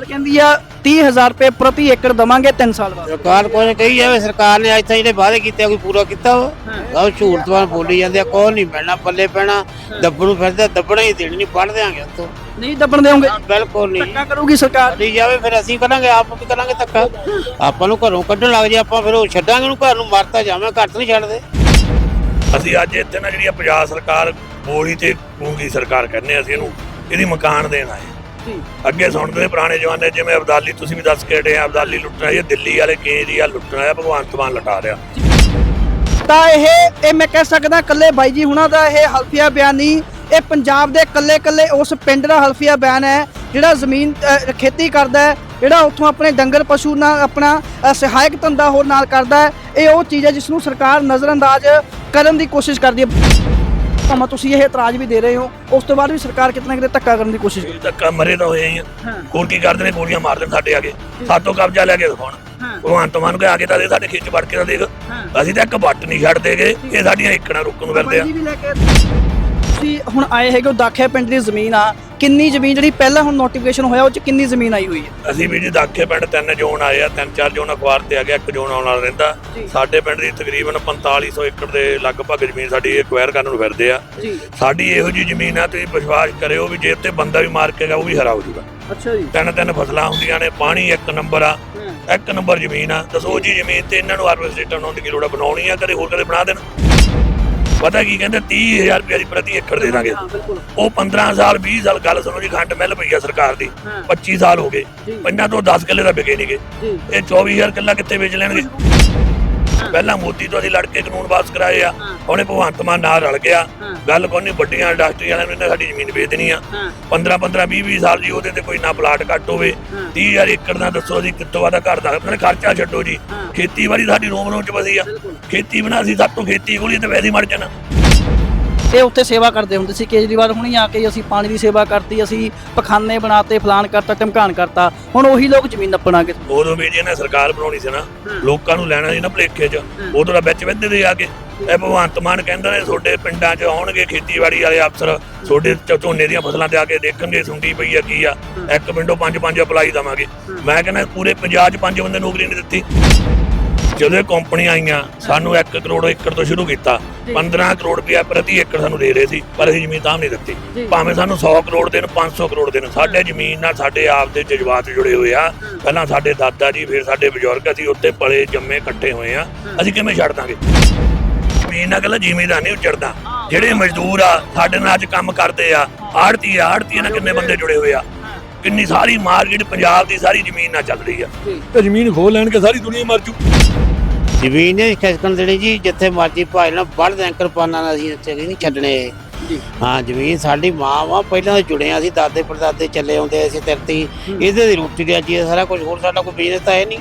ਸਰਕਾਰ ਕਹਿੰਦੀ ਆ 30000 ਰੁਪਏ ਪ੍ਰਤੀ ਏਕੜ ਦਵਾਂਗੇ 3 ਸਾਲ ਬਾਅਦ। ਸਰਕਾਰ ਕੋਈ ਕਹੀ ਜਾਵੇ ਸਰਕਾਰ ਨੇ ਅੱਜ ਤੱਕ ਜਿਹੜੇ ਵਾਅਦੇ ਕੀਤੇ ਆ, ਕੋਈ ਪੂਰਾ ਕੀਤਾ ਵਾ ਉਹ ਝੂਠਵਾਨ ਬੋਲੀ ਜਾਂਦੇ ਆ ਕੋਈ ਨਹੀਂ ਮਿਲਣਾ ਪੱਲੇ ਪੈਣਾ ਦੱਬਣ ਨੂੰ ਫਿਰਦਾ ਦੱਬਣਾ ਹੀ ਦੇਣੀ ਨਹੀਂ ਪੜ ਦਿਆਂਗੇ ਉਤੋਂ ਨਹੀਂ ਦੱਬਣ ਦੇਵੋਗੇ ਬਿਲਕੁਲ ਨਹੀਂ। ਧੱਕਾ ਕਰੂਗੀ ਸਰਕਾਰ। ਲਈ ਜਾਵੇ ਫਿਰ ਅਸੀਂ ਕਰਾਂਗੇ ਆਪ ਵੀ ਕਰਾਂਗੇ ਧੱਕਾ। ਆਪਾਂ ਨੂੰ ਘਰੋਂ ਕੱਢਣ ਲੱਗ ਜੇ ਆਪਾਂ ਫਿਰ ਉਹ ਛੱਡਾਂਗੇ ਨੂੰ ਘਰ ਨੂੰ ਮਰਤਾ ਜਾਵਾਂ ਘਰ ਤੋਂ ਨਹੀਂ ਛੱਡਦੇ। ਅਸੀਂ ਅੱਜ ਇੱਥੇ ਨਾ ਜਿਹੜੀ ਆ ਪੰਜਾਬ ਸਰਕਾਰ ਬੋਲੀ ਤੇ ਗੂੰਗੀ ਸਰਕਾਰ ਕਹਿੰਦੇ ਅਸੀਂ ਇਹਨੂੰ ਇਹਦੀ ਮਕਾਨ ਦੇਣ ਆਏ। ਅੱਗੇ ਸੁਣਦੇ ਪੁਰਾਣੇ ਜਮਾਨੇ ਜਿਵੇਂ ਅਬਦਾਲੀ ਤੁਸੀਂ ਵੀ ਦੱਸ ਕੇ ਹਟੇ ਆ ਅਬਦਾਲੀ ਲੁੱਟਣਾ ਇਹ ਦਿੱਲੀ ਵਾਲੇ ਕੇਜਰੀਵਾਲ ਲੁੱਟਣਾ ਹੈ ਭਗਵੰਤ ਮਾਨ ਲਟਾ ਰਿਹਾ। ਤਾਂ ਇਹ ਇਹ ਮੈਂ ਕਹਿ ਸਕਦਾ ਕੱਲੇ ਬਾਈ ਜੀ ਹੁਣਾਂ ਦਾ ਇਹ ਹਲਫੀਆ ਬਿਆਨ ਨਹੀਂ ਇਹ ਪੰਜਾਬ ਦੇ ਕੱਲੇ ਕੱਲੇ ਉਸ ਪਿੰਡ ਦਾ ਹਲਫੀਆ ਬਿਆਨ ਹੈ ਜਿਹੜਾ ਜ਼ਮੀਨ ਖੇਤੀ ਕਰਦਾ ਹੈ ਜਿਹੜਾ ਉੱਥੋਂ ਆਪਣੇ ਡੰਗਰ ਪਸ਼ੂ ਨਾਲ ਆਪਣਾ ਸਹਾਇਕ ਧੰਦਾ ਹੋਰ ਨਾਲ ਕਰਦਾ ਹੈ ਇਹ ਉਹ ਚੀਜ਼ ਹੈ ਜਿਸ ਨੂੰ ਸਰਕਾਰ ਨਜ਼ਰਅੰਦਾਜ਼ ਕਰਨ ਦੀ ਕੋਸ਼ਿਸ਼ ਕਰਦੀ ਹੈ। ਭਾਵੇਂ ਤੁਸੀਂ ਇਹ ਇਤਰਾਜ਼ ਵੀ ਦੇ ਰਹੇ ਹੋ ਉਸ ਤੋਂ ਬਾਅਦ ਵੀ ਸਰਕਾਰ ਕਿਤਨਾ ਕਿਤੇ ਧੱਕਾ ਕਰਨ ਦੀ ਕੋਸ਼ਿਸ਼ ਇਹ ਧੱਕਾ ਮਰੇ ਤਾਂ ਹੋਏ ਹੀ ਆ। ਹਾਂ। ਹੋਰ ਕੀ ਕਰਦੇ ਨੇ ਗੋਲੀਆਂ ਮਾਰ ਦੇਣ ਸਾਡੇ ਆਗੇ ਸਾਤੋਂ ਕਬਜ਼ਾ ਲੈ ਕੇ ਦਿਖਾਉਣ। ਹਾਂ। ਭਗਵੰਤ ਮਾਨ ਕੇ ਆਗੇ ਤਾਂ ਦੇ ਸਾਡੇ ਖਿੱਚ ਵੜ ਕੇ ਤਾਂ ਦੇਖ। ਅਸੀਂ ਤਾਂ ਇੱਕ ਵੱਟ ਨਹੀਂ ਛੱਡ ਦੇਗੇ ਇਹ ਸਾਡੀਆਂ ਇੱਕਣਾ ਰੁਕਣ ਨੂੰ ਫਿਰਦੇ ਆ। ਬਾਈ ਜੀ ਵੀ ਲੈ ਕੇ ਤੁਸੀਂ ਹੁਣ ਆਏ ਹੈਗੇ ਹੋ ਦਾਖਿਆ ਪਿੰਡ ਦੀ ਜ਼ਮੀਨ ਆ ਕਿੰਨੀ ਜ਼ਮੀਨ ਜਿਹੜੀ ਪਹਿਲਾਂ ਹੁਣ ਨੋਟੀਫਿਕੇਸ਼ਨ ਹੋਇਆ ਉਹ ਚ ਕਿੰਨੀ ਜ਼ਮੀਨ ਆਈ ਹੋਈ ਹੈ? ਅਸੀਂ ਵੀ ਜੀ ਦਾਖੇ ਪਿੰਡ ਤਿੰਨ ਜ਼ੋਨ ਆਏ ਆ ਤਿੰਨ ਚਾਰ ਜ਼ੋਨ ਅਖਬਾਰ ਤੇ ਆ ਗਿਆ ਇੱਕ ਜ਼ੋਨ ਆਉਣ ਵਾਲਾ ਰਹਿੰਦਾ। ਜੀ। ਸਾਡੇ ਪਿੰਡ ਦੀ ਤਕਰੀਬਨ 4500 ਏਕੜ ਦੇ ਲਗਭਗ ਜ਼ਮੀਨ ਸਾਡੀ ਐਕਵਾਇਰ ਕਰਨ ਨੂੰ ਫਿਰਦੇ ਆ। ਜੀ। ਸਾਡੀ ਇਹੋ ਜੀ ਜ਼ਮੀਨ ਆ ਤੁਸੀਂ ਵਿਸ਼ਵਾਸ ਕਰਿਓ ਵੀ ਜੇ ਤੇ ਬੰਦਾ ਵੀ ਮਾਰ ਕੇ ਗਿਆ ਉਹ ਵੀ ਹਰਾ ਹੋ ਜਾਊਗਾ। ਅੱਛਾ ਜੀ। ਤਿੰਨ ਤਿੰਨ ਫਸਲਾਂ ਹੁੰਦੀਆਂ ਨੇ ਪਾਣੀ ਇੱਕ ਨੰਬਰ ਆ ਇੱਕ ਨੰਬਰ ਜ਼ਮੀਨ ਆ ਦੱਸੋ ਜੀ ਜ਼ਮੀਨ ਤੇ ਇਹਨਾਂ ਨੂੰ ਹਾਰਵੈਸਟਰ ਬਣਾਉਣ ਦੀ ਲੋੜ ਬਣਾਉਣੀ ਆ ਕਦੇ ਹੋਰ ਕਦੇ ਬਣਾ ਦੇਣ? ਪਤਾ ਕੀ ਕਹਿੰਦੇ 30000 ਰੁਪਏ ਦੀ ਪ੍ਰਤੀ ਏਕੜ ਦੇ ਦਾਂਗੇ। ਉਹ 15 ਸਾਲ 20 ਸਾਲ ਗੱਲ ਸੁਣੋ ਜੀ ਖੰਡ ਮਿਲ ਪਈ ਆ ਸਰਕਾਰ ਦੀ। ਹਾਂ। 25 ਸਾਲ ਹੋ ਗਏ। ਪੰਜਾਂ ਤੋਂ 10 ਕਿੱਲੇ ਦਾ ਵਿਕੇ ਨਹੀਂਗੇ ਇਹ 24000 ਕਿੱਲਾ ਕਿੱਥੇ ਵੇਚ ਲੈਣਗੇ? ਪਹਿਲਾਂ ਮੋਦੀ ਤੋਂ ਅਸੀਂ ਲੜ ਕੇ ਕਾਨੂੰਨ ਪਾਸ ਕਰਾਏ ਆ ਉਹਨੇ ਭਗਵੰਤ ਮਾਨ ਨਾਲ ਰਲ ਗਿਆ। ਗੱਲ ਕੋਈ ਨਹੀਂ ਵੱਡੀਆਂ ਇੰਡਸਟਰੀ ਵਾਲਿਆਂ ਨੇ ਸਾਡੀ ਜ਼ਮੀਨ ਵੇਚ ਦੇਣੀ ਆ। ਹਾਂ। 15 15 20 20 ਸਾਲ ਜੀ ਉਹਦੇ ਤੇ ਕੋਈ ਨਾ ਪਲਾਟ ਘੱਟ ਹੋਵੇ। ਹਾਂ। 30000 ਏਕੜ ਦਾ ਦੱਸੋ ਜੀ ਕਿੱਥੋਂ ਆਦਾ ਘਰ ਦਾ ਆਪਣੇ ਖਰਚਾ ਛੱਡੋ ਜੀ। ਖੇਤੀਬਾੜੀ ਸਾਡੀ ਰੋਮ ਰੋਮ ਚ ਵਸੀ ਆ। ਖੇਤੀ ਬਣਾ ਸੀ ਸਾਤੋਂ ਖੇਤੀ ਕੋਲੀ ਤੇ ਵੈਸੇ ਮਰ ਜਾਣਾ। ਇਹ ਉੱਥੇ ਸੇਵਾ ਕਰਦੇ ਹੁੰਦੇ ਸੀ, ਕੇਜਰੀਵਾਲ ਹੁਣੀ ਆ ਕੇ ਅਸੀਂ ਪਾਣੀ ਦੀ ਸੇਵਾ ਕਰਤੀ, ਅਸੀਂ ਪਖਾਨੇ ਬਣਾਤੇ ਫਲਾਨ ਕਰਤਾ ਟਮਕਾਨ ਕਰਤਾ, ਹੁਣ ਉਹੀ ਲੋਕ ਜ਼ਮੀਨ ਨੱਪਣਾਗੇ। ਉਦੋਂ ਵੀ ਜੀ ਸਰਕਾਰ ਬਣਾਉਣੀ ਸੀ ਨਾ, ਲੋਕਾਂ ਨੂੰ ਲੈਣਾ ਸੀ ਨਾ ਭਲੇਖੇ 'ਚ ਹਾਂ। ਉਦੋਂ ਦਾ ਵਿੱਚ ਵੱਧਦੇ ਦੇ ਆ ਕੇ। ਇਹ ਭਗਵੰਤ ਮਾਨ ਕਹਿੰਦਾ ਨੇ, ਤੁਹਾਡੇ ਪਿੰਡਾਂ 'ਚ ਆਉਣਗੇ ਖੇਤੀਬਾੜੀ ਵਾਲੇ ਅਫਸਰ, ਤੁਹਾਡੇ ਝੋਨੇ ਦੀਆਂ ਫਸਲਾਂ ਤੇ ਆ ਕੇ ਦੇਖਣਗੇ, ਸੁੰਡੀ ਪਈ ਆ, ਕੀ ਆ। ਇੱਕ ਪਿੰਡੋਂ ਪੰਜ ਪੰਜ ਅਪਲਾਈ ਦਵਾਂਗੇ। ਮੈਂ ਕਹਿੰਦਾ, ਪੂਰੇ ਪੰਜਾਬ 'ਚ ਪੰਜ ਬੰਦੇ ਨੌਕਰੀ ਨਹੀਂ ਦਿੱਤੀ। ਜਦੋਂ ਇਹ ਕੰਪਨੀਆਂ ਆਈਆਂ ਸਾਨੂੰ 1 ਕਰੋੜ ਏਕੜ ਤੋਂ ਸ਼ੁਰੂ ਕੀਤਾ। 15 ਕਰੋੜ ਰੁਪਇਆ ਪ੍ਰਤੀ ਏਕੜ ਸਾਨੂੰ ਦੇ ਰਹੇ ਸੀ ਪਰ ਅਸੀਂ ਜ਼ਮੀਨ ਤਾਂ ਨਹੀਂ। ਦਿੱਤੀ। ਭਾਵੇਂ ਸਾਨੂੰ 100 ਕਰੋੜ ਦੇਣ 500 ਕਰੋੜ ਦੇਣ ਸਾਡੇ ਜ਼ਮੀਨ ਨਾਲ ਸਾਡੇ ਆਪ ਦੇ ਜਜ਼ਬਾਤ ਜੁੜੇ ਹੋਏ ਆ। ਪਹਿਲਾਂ ਸਾਡੇ ਦਾਦਾ ਜੀ ਫਿਰ ਸਾਡੇ ਬਜ਼ੁਰਗ ਅਸੀਂ ਉੱਤੇ ਪਲੇ ਜੰਮੇ ਇਕੱਠੇ ਹੋਏ ਆ। ਅਸੀਂ ਕਿਵੇਂ ਛੱਡ ਦਾਂਗੇ? ਜ਼ਮੀਨ ਨਾਲ ਕਹਿੰਦਾ ਜ਼ਿਮੀਦਾਰ ਨਹੀਂ ਉੱਜੜਦਾ। ਜਿਹੜੇ ਮਜ਼ਦੂਰ ਆ ਸਾਡੇ ਨਾਲ ਅੱਜ ਕੰਮ ਕਰਦੇ ਆ ਆੜਤੀ ਆੜਤੀ ਨਾਲ ਕਿੰਨੇ ਬੰਦੇ ਜੁੜੇ ਹੋਏ ਆ? ਕਿੰਨੀ ਸਾਰੀ ਮਾਰਕੀਟ ਪੰਜਾਬ ਦੀ ਸਾਰੀ ਜ਼ਮੀਨ ਨਾਲ ਚੱਲ ਰਹੀ ਆ। ਤੇ ਜ਼ਮੀਨ ਖੋਲ ਲੈਣਗੇ ਸਾਰੀ ਦੁਨੀਆ ਮਰ ਜੂ। ਜ਼ਮੀਨ ਨੇ ਖਿਸਕਣ ਦੇਣੀ ਜੀ ਜਿੱਥੇ ਮਰਜ਼ੀ ਭਾਜ ਨਾਲ ਵੱਢ ਦੇ ਕਿਰਪਾਨਾਂ ਨਾਲ ਅਸੀਂ ਇੱਥੇ ਨਹੀਂ ਛੱਡਣੇ। ਹਾਂ ਜ਼ਮੀਨ ਸਾਡੀ ਮਾਂ ਵਾ ਪਹਿਲਾਂ ਤੋਂ ਜੁੜੇ ਆ ਸੀ ਦਾਦੇ ਪੜਦਾਦੇ ਚੱਲੇ ਆਉਂਦੇ ਸੀ ਧਰਤੀ। ਇਹਦੇ ਦੀ ਰੋਟੀ ਦੀ ਜੀ ਸਾਰਾ ਕੁਝ ਹੋਰ ਸਾਡਾ ਕੋਈ ਬਿਜ਼ਨਸ ਤਾਂ ਹੈ ਨਹੀਂ।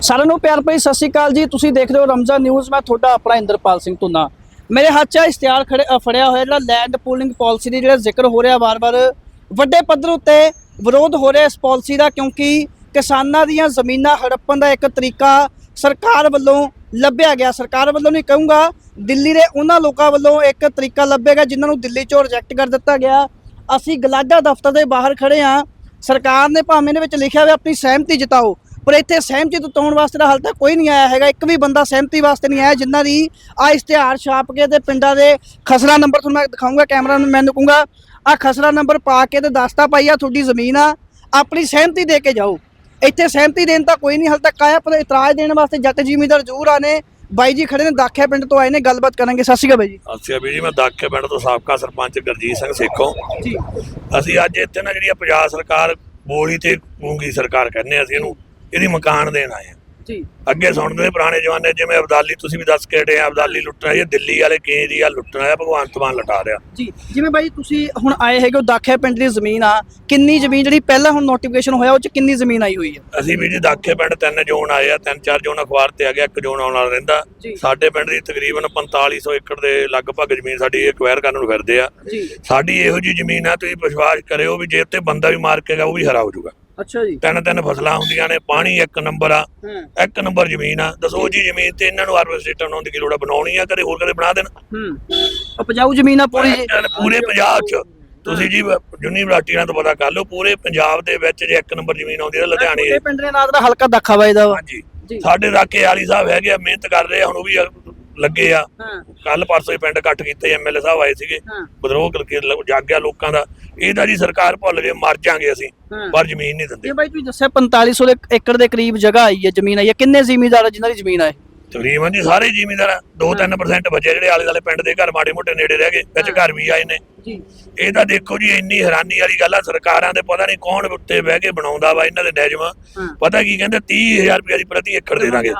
ਸਾਰਿਆਂ ਨੂੰ ਪਿਆਰ ਭਰੀ ਸਤਿ ਸ਼੍ਰੀ ਅਕਾਲ ਜੀ। ਤੁਸੀਂ ਦੇਖ ਰਹੇ ਹੋ ਰਮਜ਼ਾਨ ਨਿਊਜ਼ ਮੈਂ ਤੁਹਾਡਾ ਆਪਣਾ ਇੰਦਰਪਾਲ ਸਿੰਘ ਧੁੰਨਾ। ਮੇਰੇ ਹੱਥ 'ਚ ਇਸ਼ਤਿਹਾਰ ਖੜੇ ਫੜਿਆ ਹੋਇਆ ਜਿਹੜਾ ਲੈਂਡ ਪੂਲਿੰਗ ਪਾਲਿਸੀ ਦੀ ਜਿਹੜਾ ਜ਼ਿਕਰ ਹੋ ਰਿਹਾ ਵਾਰ-ਵਾਰ। ਵੱਡੇ ਪੱਧਰ ਉੱਤੇ ਵਿਰੋਧ ਹੋ ਰਿਹਾ ਇਸ ਪਾਲਿਸੀ ਦਾ ਕਿਉਂਕਿ ਕਿਸਾਨਾਂ ਦੀਆਂ ਜ਼ਮੀਨਾਂ ਹੜੱਪਣ ਦਾ ਇੱਕ ਤਰੀਕਾ ਸਰਕਾਰ ਵੱਲੋਂ ਲੱਭਿਆ ਗਿਆ। ਸਰਕਾਰ ਵੱਲੋਂ ਨਹੀਂ ਕਹੂੰਗਾ, ਦਿੱਲੀ ਦੇ ਉਹਨਾਂ ਲੋਕਾਂ ਵੱਲੋਂ ਇੱਕ ਤਰੀਕਾ ਲੱਭੇਗਾ ਜਿਨ੍ਹਾਂ ਨੂੰ ਦਿੱਲੀ 'ਚੋਂ ਰਿਜੈਕਟ ਕਰ ਦਿੱਤਾ ਗਿਆ। ਅਸੀਂ ਗਲਾਡਾ ਦਫ਼ਤਰ ਦੇ ਬਾਹਰ ਖੜੇ ਹਾਂ। ਸਰਕਾਰ ਨੇ ਭਾਵੇਂ ਦੇ ਵਿੱਚ ਲਿਖਿਆ ਹੋਇਆ ਆਪਣੀ ਸਹਿਮਤੀ ਜਤਾਓ, ਪਰ ਇੱਥੇ ਸਹਿਮਤੀ ਜਤਾਉਣ ਵਾਸਤੇ ਤਾਂ ਹਾਲ ਤੱਕ ਕੋਈ ਨਹੀਂ ਆਇਆ ਹੈਗਾ। ਇੱਕ ਵੀ ਬੰਦਾ ਸਹਿਮਤੀ ਵਾਸਤੇ ਨਹੀਂ ਆਇਆ ਜਿਨ੍ਹਾਂ ਦੀ ਆ ਇਸ਼ਤਿਹਾਰ ਛਾਪ ਕੇ ਤੇ ਪਿੰਡਾਂ ਦੇ ਖਸਰਾ ਨੰਬਰ ਤੁਹਾਨੂੰ ਮੈਂ ਦਿਖਾਊਂਗਾ ਕੈਮਰਾ ਨੂੰ ਮੈਂ ਕਹੂੰਗਾ। ਆ ਖਸਰਾ ਨੰਬਰ ਪਾ ਕੇ ਤੇ ਦੱਸਤਾ ਪਾਈ ਆ ਤੁਹਾਡੀ ਜ਼ਮੀਨ ਆ ਆਪਣੀ ਸਹਿਮਤੀ ਦੇ ਕੇ ਜਾਓ। ਇੱਥੇ ਸਹਿਮਤੀ ਦੇਣ ਤਾਂ ਕੋਈ ਨਹੀਂ ਹਾਲ ਤੱਕ ਆਇਆ ਪਰ ਇਤਰਾਜ਼ ਦੇਣ ਵਾਸਤੇ ਜੱਟ ਜ਼ਿਮੀਂਦਾਰ ਜ਼ਰੂਰ ਆਨੇ ਬਾਈ ਜੀ ਖੜੇ ਨੇ ਦਾਖਿਆ ਪਿੰਡ ਤੋਂ ਆਏ ਨੇ ਗੱਲਬਾਤ ਕਰਾਂਗੇ। ਸਤਿ ਸ਼੍ਰੀ ਅਕਾਲ ਬਾਈ ਜੀ। ਅੱਛਾ ਵੀ ਜੀ ਮੈਂ ਦਾਖੇ ਪਿੰਡ ਤੋਂ ਸਾਬਕਾ ਸਰਪੰਚ ਗੁਰਜੀਤ ਸਿੰਘ ਸੇਖੋਂ। ਜੀ। ਅਸੀਂ ਅੱਜ ਇੱਥੇ ਨਾ ਜਿਹੜੀ ਪੰਜਾਬ ਸਰਕਾਰ ਬੋਲੀ ਤੇ ਗੂੰਗੀ ਸਰਕਾਰ ਕਹਿੰਦੇ ਅਸੀਂ ਇਹਨੂੰ ਇਹਦੀ ਮਕਾਨ ਦੇਣ ਆਏ ਆ। ਜੀ। ਅੱਗੇ ਸੁਣਦੇ ਪੁਰਾਣੇ ਜਮਾਨੇ ਜਿਵੇਂ ਅਬਦਾਲੀ ਤੁਸੀਂ ਵੀ ਦੱਸ ਕੇ ਹਟੇ ਆ ਅਬਦਾਲੀ ਲੁੱਟਣਾ ਇਹ ਦਿੱਲੀ ਵਾਲੇ ਕੇਜਰੀਵਾਲ ਲੁੱਟਣਾ ਹੈ ਭਗਵੰਤ ਮਾਨ ਲਟਾ ਰਿਹਾ। ਜੀ ਜਿਵੇਂ ਬਾਈ ਤੁਸੀਂ ਹੁਣ ਆਏ ਹੈਗੇ ਹੋ ਦਾਖਿਆ ਪਿੰਡ ਦੀ ਜ਼ਮੀਨ ਆ ਕਿੰਨੀ ਜ਼ਮੀਨ ਜਿਹੜੀ ਪਹਿਲਾਂ ਹੁਣ ਨੋਟੀਫਿਕੇਸ਼ਨ ਹੋਇਆ ਉਹ ਚ ਕਿੰਨੀ ਜ਼ਮੀਨ ਆਈ ਹੋਈ ਹੈ ਅਸੀਂ ਵੀ ਜੀ ਦਾਖੇ ਪਿੰਡ ਤਿੰਨ ਜ਼ੋਨ ਆਏ ਆ ਤਿੰਨ ਚਾਰ ਜ਼ੋਨ ਅਖਬਾਰ ਤੇ ਆ ਗਿਆ ਇੱਕ ਜ਼ੋਨ ਆਉਣ ਵਾਲਾ ਰਹਿੰਦਾ। ਸਾਡੇ ਪਿੰਡ ਦੀ ਤਕਰੀਬਨ 4500 ਏਕੜ ਦੇ ਲਗਭਗ ਜ਼ਮੀਨ ਸਾਡੀ ਐਕਵਾਇਰ ਕਰਨ ਨੂੰ ਫਿਰਦੇ ਆ। ਜੀ। ਸਾਡੀ ਇਹੋ ਜੀ ਜ਼ਮੀਨ ਆ ਤੁਸੀਂ ਵਿਸ਼ਵਾਸ ਕਰਿਓ ਵੀ ਜੇ ਤੇ ਬੰਦਾ ਵੀ ਮਾਰ ਕੇ ਗਿਆ ਉਹ ਵੀ ਹਰਾ ਹੋ ਜਾਊਗਾ। ਅੱਛਾ ਜੀ। ਤਿੰਨ ਤਿੰਨ ਫਸਲਾਂ ਹੁੰਦੀਆਂ ਨੇ ਪਾਣੀ ਇੱਕ ਨੰਬਰ ਆ ਇੱਕ ਨੰਬਰ ਜ਼ਮੀਨ ਆ। ਦੱਸੋ ਜੀ ਜ਼ਮੀਨ ਤੇ ਇਹਨਾਂ ਨੂੰ ਹਾਰਵੈਸਟਰ ਬਣਾਉਣ ਦੀ ਕੀ ਲੋੜ ਆ? ਬਣਾਉਣੀ ਆ ਕਦੇ ਹੋਰ ਕਦੇ ਬਣਾ ਦੇਣ? ਹੂੰ। ਉਪਜਾਊ ਜ਼ਮੀਨ ਆ ਪੂਰੀ। ਪੂਰੇ ਪੰਜਾਬ 'ਚ ਤੁਸੀਂ ਜੀ ਯੂਨੀਵਰਸਿਟੀ ਨਾਲ ਤਾਂ ਪਤਾ ਕਰ ਲਓ ਪੂਰੇ ਪੰਜਾਬ ਦੇ ਵਿੱਚ ਜੇ ਇੱਕ ਨੰਬਰ ਜ਼ਮੀਨ ਆਉਂਦੀ ਹੈ ਲੁਧਿਆਣੇ ਤੁਹਾਡੇ ਪਿੰਡ ਦੇ ਨਾਂ ਦਾ ਹਲਕਾ ਦਾਖਾ ਵੱਜਦਾ ਵਾ। ਹਾਂਜੀ। ਸਾਡੇ ਰਾਕੇ ਵਾਲੀ ਸਾਹਿਬ ਹੈਗੇ ਆ ਮਿਹਨਤ ਕਰ ਰਹੇ ਆ ਹੁਣ ਉਹ ਵੀ ਲੱਗੇ ਆ। ਕੱਲ ਪਰਸੋਂ ਹੀ ਪਿੰਡ ਇਕੱਠ ਕੀਤੇ ਐਮਐਲਏ ਸਾਹਿਬ ਆਏ ਸੀਗੇ। ਹਾਂ। ਵਿਦਰੋਹ ਕਰਕੇ ਲ- ਜਾਗਿਆ ਲੋਕਾਂ ਦਾ। ਇਹਦਾ ਜੀ ਸਰਕਾਰ ਭੁੱਲ ਜੇ ਮਰ ਜਾਾਂਗੇ ਅਸੀਂ। ਪਰ ਜ਼ਮੀਨ ਨਹੀਂ ਦਿੰਦੇ। ਇਹ ਬਾਈ ਤੁਸੀਂ ਦੱਸਿਆ 4500 ਦੇ ਏਕੜ ਦੇ ਕਰੀਬ ਜਗ੍ਹਾ ਆਈ ਹੈ ਜ਼ਮੀਨ ਆਈ ਹੈ। ਕਿੰਨੇ ਜ਼ਿਮੀਂਦਾਰ ਜਿਨ੍ਹਾਂ ਦੀ ਜ਼ਮੀਨ ਆ ਇਹ ਤਕਰੀਬਨ ਜੀ ਸਾਰੇ ਜ਼ਿਮੀਂਦਾਰ 2-3% ਬਚੇ ਜਿਹੜੇ ਆਲੇ ਦੁਆਲੇ ਪਿੰਡ ਦੇ ਘਰ ਮਾੜੇ ਮੋਟੇ ਨੇੜੇ ਰਹਿ ਗਏ ਵਿੱਚ ਘਰ ਵੀ ਆਏ ਨੇ। ਜੀ। ਇਹ ਤਾਂ ਦੇਖੋ ਜੀ ਇੰਨੀ ਹੈਰਾਨੀ ਵਾਲੀ ਗੱਲ ਆ ਸਰਕਾਰਾਂ ਦੇ ਪਤਾ ਨਹੀਂ ਕੌਣ ਉੱਤੇ ਬਹਿ ਕੇ ਬਣਾਉਂਦਾ ਵਾ ਇਹਨਾਂ ਦੇ ਨੈਜਮ। ਪਤਾ ਕੀ ਕਹਿੰਦੇ 30000 ਰੁਪਏ ਦੀ ਪ੍ਰਤੀ ਏਕੜ ਦੇ ਦਾਂਗੇ।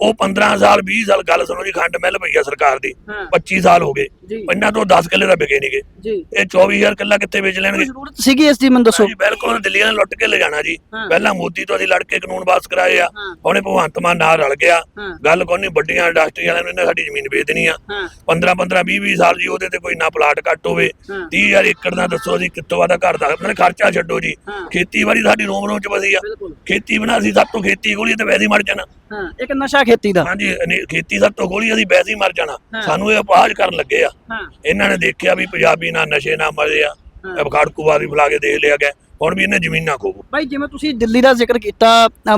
ਉਹ 15 ਸਾਲ 20 ਸਾਲ ਗੱਲ ਸੁਣੋ ਜੀ ਖੰਡ ਮਿਲ ਪਈ ਆ ਸਰਕਾਰ ਦੀ। ਹਾਂ। 25 ਸਾਲ ਹੋ ਗਏ। ਇਹਨਾਂ ਤੋਂ 10 ਕਿੱਲੇ ਤਾਂ ਵਿਕੇ ਨਹੀਂਗੇ ਜੀ। ਇਹ 24000 ਕਿੱਲਾ ਕਿੱਥੇ ਵੇਚ ਲੈਣਗੇ? ਜ਼ਰੂਰਤ ਸੀਗੀ ਇਸ ਦੀ ਮੈਨੂੰ ਦੱਸੋ? ਜੀ ਬਿਲਕੁਲ ਦਿੱਲੀ ਨੇ ਲੁੱਟ ਕੇ ਲੈ ਜਾਣਾ ਜੀ। ਪਹਿਲਾਂ ਮੋਦੀ ਤੋਂ ਅਸੀਂ ਲੜ ਕੇ ਕਾਨੂੰਨ ਪਾਸ ਕਰਾਏ ਆ। ਹੁਣੇ ਭਗਵੰਤ ਮਾਨ ਨਾਲ ਰਲ ਗਿਆ। ਗੱਲ ਕੋਈ ਨਹੀਂ ਵੱਡੀਆਂ ਇੰਡਸਟਰੀ ਵਾਲਿਆਂ ਨੂੰ ਇਹਨੇ ਸਾਡੀ ਜ਼ਮੀਨ ਵੇਚ ਦੇਣੀ ਆ। ਹਾਂ। 15 15 20 20 ਸਾਲ ਜੀ ਉਹਦੇ ਤੇ ਕੋਈ ਨਾ ਪਲਾਟ ਕੱਟ ਹੋਵੇ। ਹਾਂ। 30000 ਏਕੜ ਦਾ ਦੱਸੋ ਜੀ ਕਿੱਥੋਂ ਵਾਦਾ ਘਰ ਦਾ। ਮੈਨੂੰ ਖਰਚਾ ਛੱਡੋ ਜੀ। ਖੇਤੀਬਾੜੀ ਸਾਡੀ ਰੋਮ ਰੋਮ ਚ ਵਸੀ ਆ। ਖੇਤੀ ਬਣਾ ਅਸੀਂ ਸਭ ਤੋਂ ਖੇਤੀ ਗੋਲੀ ਤੇ ਵੈਸੇ ਮਰ ਜਾਣਾ। ਹਾਂ ਇੱਕ ਨਸ਼ਾ ਖੇਤੀ ਦਾ। ਹਾਂਜੀ ਖੇਤੀ ਸਭ ਤੋਂ ਗੋਲੀ ਅਸੀਂ ਵੈਸੇ ਮਰ ਜਾਣਾ। ਸਾਨੂੰ ਇਹ ਅਪਾਹਜ ਕਰਨ ਲੱਗੇ ਆ। ਇਹਨਾਂ ਨੇ ਦੇਖਿਆ ਵੀ ਪੰਜਾਬੀ ਨਾ ਨਸ਼ੇ ਨਾ ਮਰੇ ਆ ਹਾਂ। ਇਹ ਖਾੜਕੂਵਾਦੀ ਬੁਲਾ ਕੇ ਦੇਖ ਲਿਆ ਗਿਆ ਹੁਣ ਵੀ ਇਹਨੇ ਜ਼ਮੀਨਾਂ ਖੋਬੂ ਭਾਈ ਜਿਵੇਂ ਤੁਸੀਂ ਦਿੱਲੀ ਦਾ ਜ਼ਿਕਰ ਕੀਤਾ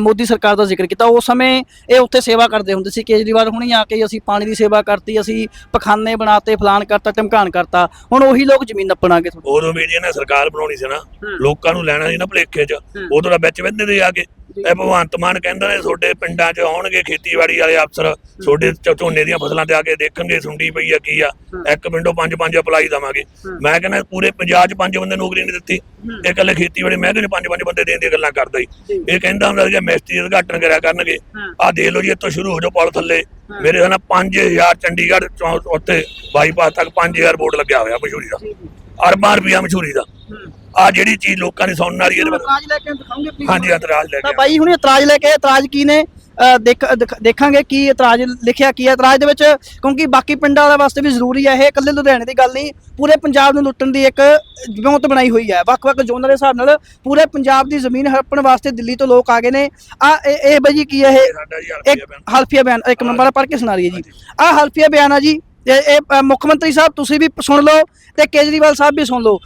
ਮੋਦੀ ਸਰਕਾਰ ਦਾ ਜ਼ਿਕਰ ਕੀਤਾ ਉਸ ਸਮੇਂ ਇਹ ਉੱਥੇ ਸੇਵਾ ਕਰਦੇ ਹੁੰਦੇ ਸੀ ਕੇਜਰੀਵਾਲ ਹੁਣੀ ਆ ਕੇ ਅਸੀਂ ਪਾਣੀ ਦੀ ਸੇਵਾ ਕਰਤੀ ਅਸੀਂ ਪਖਾਨੇ ਬਣਾਤੇ ਫਲਾਨ ਕਰਤਾ ਟਮਕਾਨ ਕਰਤਾ ਹੁਣ ਉਹੀ ਲੋਕ ਜ਼ਮੀਨ ਨੱਪਣਾਗੇ ਉਦੋਂ ਵੀ ਜੀ ਸਰਕਾਰ ਬਣਾਉਣੀ ਸੀ ਨਾ। ਲੋਕਾਂ ਨੂੰ ਲੈਣਾ ਸੀ ਨਾ ਭਲੇਖੇ 'ਚ। ਉਦੋਂ ਦਾ ਵਿੱਚ ਵੰਦੇ ਦੇ ਆ ਕੇ। ਇਹ ਭਗਵੰਤ ਮਾਨ ਕਹਿੰਦਾ ਨੇ ਤੁਹਾਡੇ ਪਿੰਡਾਂ 'ਚ ਆਉਣਗੇ ਖੇਤੀਬਾੜੀ ਵਾਲੇ ਅਫਸਰ ਤੁਹਾਡੇ ਚ- ਝੋਨੇ ਦੀਆਂ ਫਸਲਾਂ ਤੇ ਆ ਕੇ ਦੇਖਣਗੇ ਸੁੰਡੀ ਪਈ ਆ ਕੀ ਆ। ਇੱਕ ਪਿੰਡੋਂ ਪੰਜ ਪੰਜ ਅਪਲਾਈ ਦਵਾਂਗੇ। ਮੈਂ ਕਹਿੰਦਾ ਪੂਰੇ ਪੰਜਾਬ 'ਚ ਪੰਜ ਬੰਦੇ ਨੌਕਰੀ ਨਹੀਂ ਦਿੱਤੀ ਇਹ ਇਕੱਲੇ ਖੇਤੀਬਾੜੀ ਮਹਿਕਮੇ 'ਚ ਪੰਜ ਪੰਜ ਬੰਦੇ ਦੇਣ ਦੀਆਂ ਗੱਲਾਂ ਕਰਦਾ ਹੀ। ਇਹ ਕਹਿੰਦਾ ਹੁੰਦਾ ਸੀ ਮਿਸਤਰੀ ਦਾ ਉਦਘਾਟਨ ਕਰਿਆ ਕਰਨਗੇ। ਆਹ ਦੇਖ ਲਓ ਜੀ ਇੱਥੋਂ ਸ਼ੁਰੂ ਹੋ ਜਾਓ ਪੁਲ ਥੱਲੇ। ਮੇਰੇ ਨਾਲ 5000 ਚੰਡੀਗੜ੍ਹ ਚੌਂ- ਉੱਥੇ ਬਾਈਪਾਸ ਤੱਕ 5000 ਬੋਰਡ ਲੱਗਿਆ ਹੋਇਆ ਮਸ਼ਹੂਰੀ ਦਾ ਅਰਬਾਂ ਰੁਪਿਆ ਮਸ਼ਹੂਰੀ ਦਾ ਆ ਜਿਹੜੀ ਚੀਜ਼ ਲੋਕਾਂ ਦੀ ਸੁਣਨ ਵਾਲੀ ਇਹਦੇ ਬਾਰੇ। ਇਤਰਾਜ਼ ਲੈ ਕੇ ਦਿਖਾਉਂਗੇ ਪਲੀਜ਼ ਹਾਂਜੀ ਇਤਰਾਜ਼ ਲੈ ਤਾਂ ਕੇ ਬਾਈ ਹੁਣੇ ਇਤਰਾਜ਼ ਲੈ ਕੇ ਇਤਰਾਜ਼ ਕੀ ਨੇ? ਅ, ਦੇਖ ਦਿਖ- ਦੇਖਾਂਗੇ ਕੀ ਇਤਰਾਜ਼ ਲਿਖਿਆ ਕੀ ਹੈ। ਇਤਰਾਜ਼ ਦੇ ਵਿੱਚ ਕਿਉਂਕਿ ਬਾਕੀ ਪਿੰਡਾਂ ਵਾਲਿਆਂ ਵਾਸਤੇ ਵੀ ਜ਼ਰੂਰੀ ਹੈ ਇਹ। ਇਕੱਲੇ ਲੁਧਿਆਣੇ ਦੀ ਗੱਲ ਨਹੀਂ ਪੂਰੇ ਪੰਜਾਬ ਨੂੰ ਲੁੱਟਣ ਦੀ ਇੱਕ ਵਿਉਂਤ ਬਣਾਈ ਹੋਈ ਹੈ। ਵੱਖ-ਵੱਖ ਜ਼ੋਨਾਂ ਦੇ ਹਿਸਾਬ ਨਾਲ ਪੂਰੇ ਪੰਜਾਬ ਦੀ ਜ਼ਮੀਨ ਹੜਪਣ ਵਾਸਤੇ ਦਿੱਲੀ ਤੋਂ ਲੋਕ ਆ ਗਏ ਨੇ। ਆ ਇਹ ਇਹ ਬਾਈ ਜੀ ਕੀ ਹੈ ਇਹ? ਸਾਡਾ ਜੀ ਇੱਕ ਹਲਫੀਆ ਬੈਨ ਹਲਫੀਆ ਬਿਆਨ ਇੱਕ ਨੰਬਰ ਪੜ੍ਹ ਕੇ ਸੁਣਾ ਰਹੀ ਹੈ ਜੀ। ਆ ਹਲਫੀਆ ਬਿਆਨ ਆ ਜੀ। ਇਹ ਇਹ, ਅ, ਮੁੱਖ ਮੰਤਰੀ ਸਾਹਿਬ ਤੁਸੀਂ ਵੀ ਸੁਣ ਲਓ ਤੇ ਕੇਜਰੀਵਾਲ ਸਾਹਿਬ ਵੀ ਸੁਣ ਲਓ।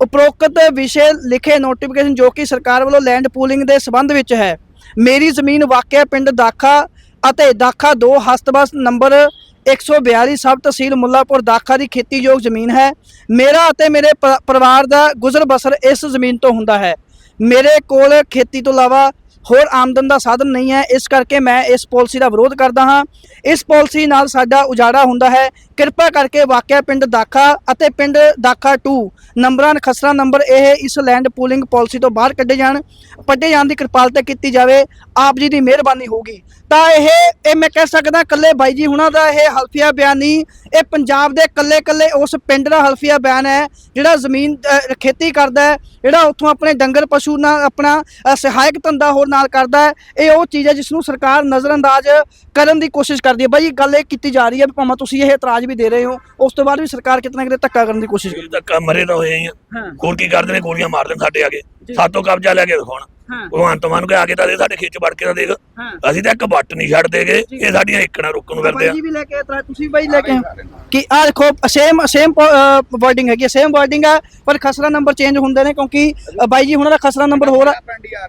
ਉਪਰੋਕਤ ਵਿਸ਼ੇ ਲਿਖੇ ਨੋਟੀਫਿਕੇਸ਼ਨ ਜੋ ਕਿ ਸਰਕਾਰ ਵੱਲੋਂ ਲੈਂਡ ਪੂਲਿੰਗ ਦੇ ਸੰਬੰਧ ਵਿੱਚ ਹੈ। ਮੇਰੀ ਜ਼ਮੀਨ ਵਾਕਿਆ ਪਿੰਡ ਦਾਖਾ ਅਤੇ ਦਾਖਾ 2 ਹਸਤਬਸ ਨੰਬਰ 142 ਸਬ ਤਹਿਸੀਲ ਮੁੱਲਾਪੁਰ ਦਾਖਾ ਦੀ ਖੇਤੀਯੋਗ ਜ਼ਮੀਨ ਹੈ। ਮੇਰਾ ਅਤੇ ਮੇਰੇ ਪ- ਪਰਿਵਾਰ ਦਾ ਗੁਜ਼ਰ ਬਸਰ ਇਸ ਜ਼ਮੀਨ ਤੋਂ ਹੁੰਦਾ ਹੈ। ਮੇਰੇ ਕੋਲ ਖੇਤੀ ਤੋਂ ਇਲਾਵਾ ਹੋਰ ਆਮਦਨ ਦਾ ਸਾਧਨ ਨਹੀਂ ਹੈ। ਇਸ ਕਰਕੇ ਮੈਂ ਇਸ ਪਾਲਿਸੀ ਦਾ ਵਿਰੋਧ ਕਰਦਾ ਹਾਂ। ਇਸ ਪਾਲਿਸੀ ਨਾਲ ਸਾਡਾ ਉਜਾੜਾ ਹੁੰਦਾ ਹੈ ਕਿਰਪਾ ਕਰਕੇ ਵਾਕਿਆ ਪਿੰਡ ਦਾਖਾ ਅਤੇ ਪਿੰਡ ਦਾਖਾ 2 ਨੰਬਰਾਂ ਖਸਰਾ ਨੰਬਰ ਇਹ ਇਸ ਲੈਂਡ ਪੂਲਿੰਗ ਪਾਲਿਸੀ ਤੋਂ ਬਾਹਰ ਕੱਢੇ ਜਾਣ ਪੱਡੇ ਜਾਣ ਦੀ ਕਿਰਪਾਲਤਾ ਕੀਤੀ ਜਾਵੇ, ਆਪ ਜੀ ਦੀ ਮਿਹਰਬਾਨੀ ਹੋਊਗੀ। ਤਾਂ ਇਹ ਇਹ ਮੈਂ ਕਹਿ ਸਕਦਾ ਕੱਲੇ ਬਾਈ ਜੀ ਹੁਣਾਂ ਦਾ ਇਹ ਹਲਫੀਆ ਬਿਆਨ ਨਹੀਂ, ਇਹ ਪੰਜਾਬ ਦੇ ਕੱਲੇ ਕੱਲੇ ਉਸ ਪਿੰਡ ਦਾ ਹਲਫੀਆ ਬਿਆਨ ਹੈ, ਜਿਹੜਾ ਜ਼ਮੀਨ ਖੇਤੀ ਕਰਦਾ ਹੈ, ਜਿਹੜਾ ਉੱਥੋਂ ਆਪਣੇ ਡੰਗਰ ਪਸ਼ੂ ਨਾਲ ਆਪਣਾ ਸਹਾਇਕ ਧੰਦਾ ਹੋਰ ਨਾਲ ਕਰਦਾ ਹੈ, ਇਹ ਉਹ ਚੀਜ਼ ਹੈ ਜਿਸ ਨੂੰ ਸਰਕਾਰ ਨਜ਼ਰਅੰਦਾਜ਼ ਕਰਨ ਦੀ ਕੋਸ਼ਿਸ਼ ਕਰਦੀ ਹੈ। ਬਾਈ ਗੱਲ ਇਹ ਕੀਤੀ ਜਾ ਰਹੀ ਹੈ ਵੀ ਭਾਵੇਂ ਤੁਸੀਂ ਇਹ ਇਤਰਾਜ਼ ਵੀ ਦੇ ਰਹੇ ਹੋ ਉਸ ਤੋਂ ਬਾਅਦ ਵੀ ਸਰਕਾਰ ਕਿਤੇ ਨਾ ਕਿਤੇ ਧੱਕਾ ਕਰਨ ਦੀ ਕੋਸ਼ਿਸ਼ ਇਹ ਧੱਕਾ ਮਰੇ ਤਾਂ ਹੋਏ ਹੀ ਆ। ਹਾਂ। ਹੋਰ ਕੀ ਕਰਦੇ ਨੇ ਗੋਲੀਆਂ ਮਾਰਦੇ ਨੇ ਸਾਡੇ ਆਗੇ। ਸਾਤੋਂ ਕਬਜ਼ਾ ਲੈ ਕੇ ਦਿਖਾਉਣ। ਹਾਂ। ਭਗਵਾਨ ਮਾਨ ਕੇ ਆ ਕੇ ਤਾਂ ਦੇ ਸਾਡੇ ਖੇਚ ਵੜ ਕੇ ਤਾਂ ਦੇਖ। ਅਸੀਂ ਤਾਂ ਇੱਕ ਵੱਟ ਨਹੀਂ ਛੱਡ ਦੇਗੇ ਇਹ ਸਾਡੀਆਂ ਇੱਕਣਾ ਰੁਕਣ ਨੂੰ ਫਿਰਦੇ ਆ। ਜੀ ਵੀ ਲੈ ਕੇ ਇਤਰਾਜ਼ ਤੁਸੀਂ ਬਾਈ ਲੈ ਕੇ। ਕਿ ਆ ਦੇਖੋ ਸੇਮ ਸੇਮ ਵਰਡਿੰਗ ਹੈਗੀ ਸੇਮ ਵਰਡਿੰਗ ਹੈ ਪਰ ਖਸਰਾ ਨੰਬਰ ਚੇਂਜ ਹੁੰਦੇ ਨੇ ਕਿਉਂਕਿ ਬਾਈ ਜੀ ਹੁਣਾਂ ਦਾ ਖਸਰਾ ਨੰਬਰ ਹੋਰ ਆ।